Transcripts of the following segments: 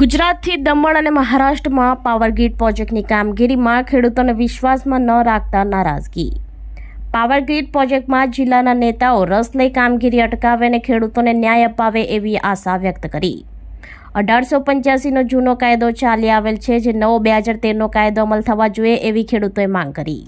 ગુજરાતથી દમણ અને મહારાષ્ટ્રમાં પાવરગ્રીડ પ્રોજેક્ટની કામગીરીમાં ખેડૂતોને વિશ્વાસમાં ન રાખતા નારાજગી. પાવરગ્રીડ પ્રોજેક્ટમાં જિલ્લાના નેતાઓ રસ લઈ કામગીરી અટકાવે અને ખેડૂતોને ન્યાય અપાવે એવી આશા વ્યક્ત કરી. અઢારસો પંચ્યાસીનો જૂનો કાયદો ચાલી આવેલ છે, જે નવો બે હજાર તેરનો કાયદો અમલ થવા જોઈએ એવી ખેડૂતોએ માંગ કરી.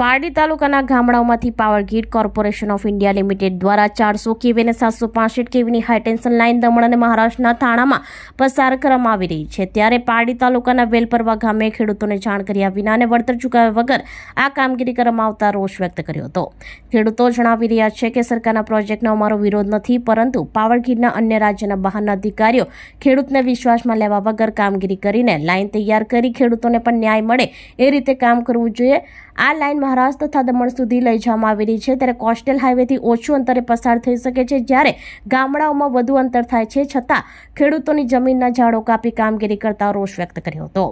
પારડી તાલુકાના ગામડાઓમાંથી power grid corporation of India limited દ્વારા ચારસો કેવી અને સાતસો પાસઠ કેવીની હાઈટેન્શન લાઇન દમણ અને મહારાષ્ટ્રના થાણામાં પસાર કરવામાં આવી રહી છે. ત્યારે પારડી તાલુકાના વેલપરવા ગામે ખેડૂતોને જાણ કર્યા વિના અને વળતર ચૂકવ્યા વગર આ કામગીરી કરવામાં આવતા રોષ વ્યક્ત કર્યો હતો. ખેડૂતો જણાવી રહ્યા છે કે સરકારના પ્રોજેક્ટનો અમારો વિરોધ નથી, પરંતુ પાવર ગ્રીડના અન્ય રાજ્યના બહારના અધિકારીઓ ખેડૂતને વિશ્વાસમાં લેવા વગર કામગીરી કરીને લાઇન તૈયાર કરી ખેડૂતોને પણ ન્યાય મળે એ રીતે કામ કરવું જોઈએ. આ લાઇન મહારાષ્ટ્ર તથા દમણ સુધી લઈ જવામાં આવી રહી છે. ત્યારે કોસ્ટલ હાઈવેથી ઓછું અંતરે પસાર થઈ શકે છે. જ્યારે ગામડાઓમાં વધુ અંતર થાય છે, છતાં ખેડૂતોની જમીનના ઝાડો કાપી કામગીરી કરતા રોષ વ્યક્ત કર્યો હતો.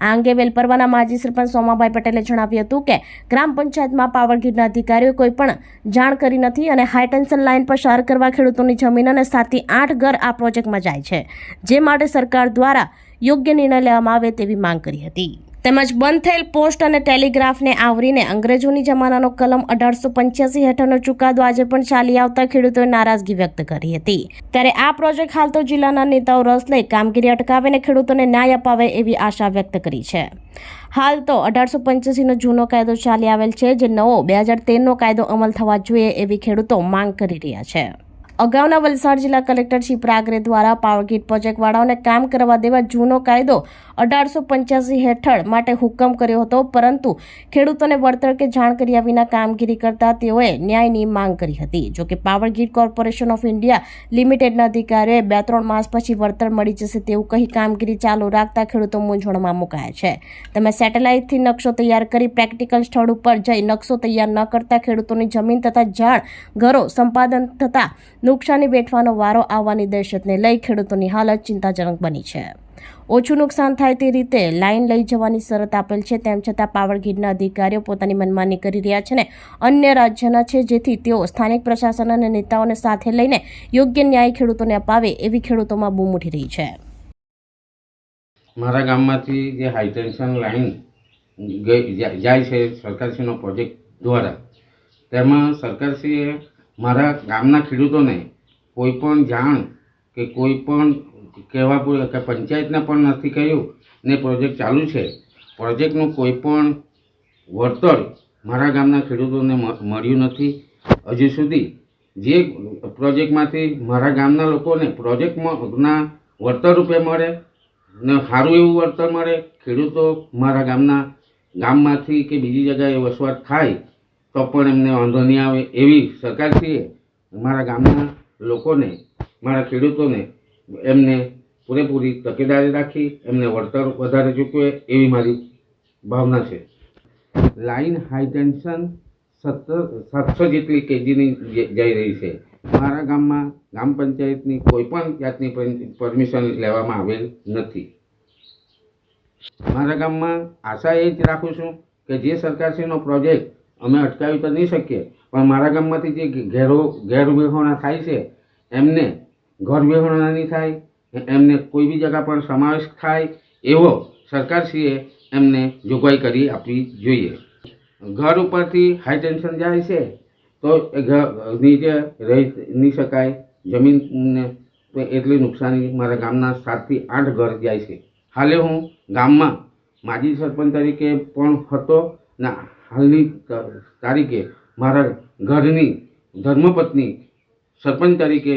આ અંગે વેલપરવાના માજી સરપંચ સોમાભાઈ પટેલે જણાવ્યું હતું કે, ગ્રામ પંચાયતમાં પાવરગ્રીડના અધિકારીઓ કોઈ પણ જાણ કરી નથી અને હાઈ ટેન્શન લાઇન પસાર કરવા ખેડૂતોની જમીન અને સાતથી આઠ ઘર આ પ્રોજેક્ટમાં જાય છે, જે માટે સરકાર દ્વારા યોગ્ય નિર્ણય લેવામાં આવે તેવી માંગ કરી હતી. તેમજ બંધ થયેલ પોસ્ટ અને ટેલિગ્રાફને આવરીને અંગ્રેજોની જમાનાનો કલમ અઢારસો પંચ્યાસી હેઠળનો ચુકાદો આજે પણ ચાલી આવતા ખેડૂતોએ નારાજગી વ્યક્ત કરી હતી. ત્યારે આ પ્રોજેક્ટ હાલ તો જિલ્લાના નેતાઓ રસ લઈ કામગીરી અટકાવીને ખેડૂતોને ન્યાય અપાવે એવી આશા વ્યક્ત કરી છે. હાલ તો અઢારસો પંચ્યાસીનો જૂનો કાયદો ચાલી આવેલ છે, જે નવો બે હજાર તેરનો કાયદો અમલ થવા જોઈએ એવી ખેડૂતો માંગ કરી રહ્યા છે. અગાઉના વલસાડ જિલ્લા કલેક્ટર શ્રી પ્રાગરે દ્વારા પાવરગીટ પ્રોજેક્ટવાળાઓને કામ કરવા દેવા જૂનો કાયદો અઢારસો પંચ્યાસી હેઠળ માટે હુકમ કર્યો હતો, પરંતુ ખેડૂતોને વળતર કે જાણ કર્યા વિના કામગીરી કરતા તેઓએ ન્યાયની માંગ કરી હતી. જોકે power grid corporation of India લિમિટેડના અધિકારીઓએ બે ત્રણ માસ પછી વળતર મળી જશે તેવું કહી કામગીરી ચાલુ રાખતા ખેડૂતો મૂંઝવણમાં મુકાયા છે. તમે સેટેલાઇટથી નકશો તૈયાર કરી પ્રેક્ટિકલ સ્થળ ઉપર જઈ નકશો તૈયાર ન કરતા ખેડૂતોની જમીન તથા ઝાડ, ઘરો સંપાદન થતાં નુકસાની વેઠવાનો વારો આવવાની દહેશતને લઈ ખેડૂતોની હાલત ચિંતાજનક બની છે. ઓછું નુકસાન થાય તે રીતે લાઇન લઈ જવાની શરત આપેલ છે. તેમ છતાં પાવરગ્રીડના અધિકારીઓ પોતાની મનમાની કરી રહ્યા છે ને અન્ય રાજ્યના છે જેથી તેઓ સ્થાનિક પ્રશાસન અને નેતાઓને સાથે લઈને યોગ્ય ન્યાય ખેડૂતોને અપાવે એવી ખેડૂતોમાં બૂમ ઉઠી રહી છે. મારા ગામમાંથી જે હાઈટેન્શન લાઇન જાય છે સરકારશ્રીનો પ્રોજેક્ટ દ્વારા, તેમાં સરકારશ્રીએ મારા ગામના ખેડૂતોને કોઈ પણ જાણ કે કોઈ પણ કહેવા પૂર કે પંચાયતને પણ નથી કહ્યું ને પ્રોજેક્ટ ચાલુ છે. પ્રોજેક્ટનું કોઈ પણ વળતર મારા ગામના ખેડૂતોને મળ્યું નથી. હજુ સુધી જે પ્રોજેક્ટમાંથી મારા ગામના લોકોને પ્રોજેક્ટમાં વળતર રૂપે મળે ને સારું એવું વળતર મળે, ખેડૂતો મારા ગામના ગામમાંથી કે બીજી જગ્યાએ વસવાટ થાય, તો પણ એમને વાંધો નહીં આવે એવી સરકારશ્રીએ મારા ગામના લોકોને, મારા ખેડૂતોને એમને પૂરેપૂરી તકેદારી રાખી, એમને વળતર વધારે ચૂકવે એવી મારી ભાવના છે. લાઈન હાઇટેન્શન સત્તર, સાતસો જેટલી કેજીની જઈ રહી છે. મારા ગામમાં ગ્રામ પંચાયતની કોઈ પણ જાતની પરમિશન લેવામાં આવેલ નથી. મારા ગામમાં આશા એ જ રાખું છું કે જે સરકારશ્રીનો પ્રોજેક્ટ અમે અટકાવી તો નહીં શકીએ, પણ મારા ગામમાંથી જે ઘેરો ઘેર વિહોણા થાય છે, એમને ઘર નહીં થાય એમને કોઈ બી જગા પર સમાવેશ થાય, એવો સરકારશ્રીએ એમને જોગવાઈ કરી આપવી જોઈએ. ઘર ઉપરથી હાઈ ટેન્શન જાય છે, તો એ ઘર નીચે રહી નહીં શકાય, જમીનને એટલી નુકસાની મારા ગામના સાતથી આઠ ઘર જાય છે. હાલે હું ગામમાં માજી સરપંચ તરીકે પણ હતો, ને હાલની તારીખે મારા ઘરની ધર્મપત્ની સરપંચ તરીકે